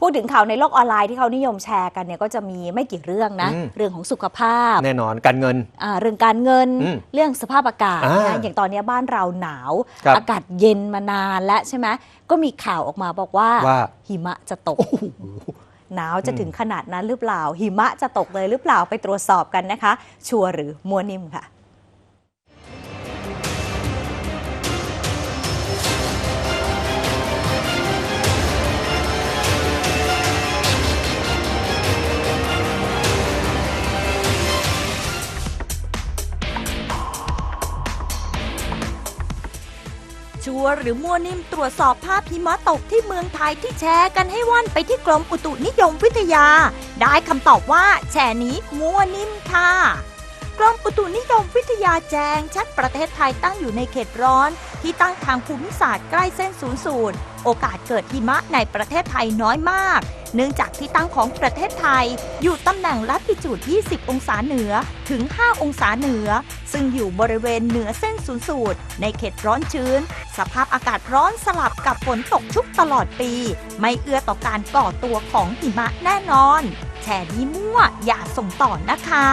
พูดถึงข่าวในโลกออนไลน์ที่เขานิยมแชร์กันเนี่ยก็จะมีไม่กี่เรื่องนะอืมเรื่องของสุขภาพ แน่นอนการเงินอ่าเรื่องการเงินอืมเรื่องสภาพอากาศอ่านะอย่างตอนนี้บ้านเราหนาวครับอากาศเย็นมานานแล้วใช่ไหมก็มีข่าวออกมาบอกว่าว่าหิมะจะตกหนาวจะถึงขนาดนั้นหรือเปล่า หิมะจะตกเลยหรือเปล่าไปตรวจสอบกันนะคะ ชัวร์หรือมัวนิ่มค่ะ ชัวหรือมัวนิ่มตรวจสอบภาพหิมะตกที่เมืองไทยที่แชร์กันให้ว่อนไปที่กรมอุตุนิยมวิทยา ได้คำตอบว่าแชร์นี้มัวนิ่มค่ะกรมอุตุนิยมวิทยาแจ้งชัดประเทศไทยตั้งอยู่ในเขตร้อน ที่ตั้งทางภูมิศาสตร์ใกล้เส้นศูนย์สูตรโอกาสเกิดหิมะในประเทศไทยน้อยมาก เนื่องจากที่ตั้งของประเทศไทย อยู่ตำแหน่งลัติจูด 20 องศาเหนือถึง 5 องศาเหนือ ซึ่งอยู่บริเวณเหนือเส้นศูนย์สูตรในเขตร้อนชื้น สภาพอากาศร้อนสลับกับฝนตกชุกตลอดปี ไม่เอื้อต่อการก่อตัวของหิมะแน่นอน แชร์นี้มั่วอย่าส่งต่อนะคะ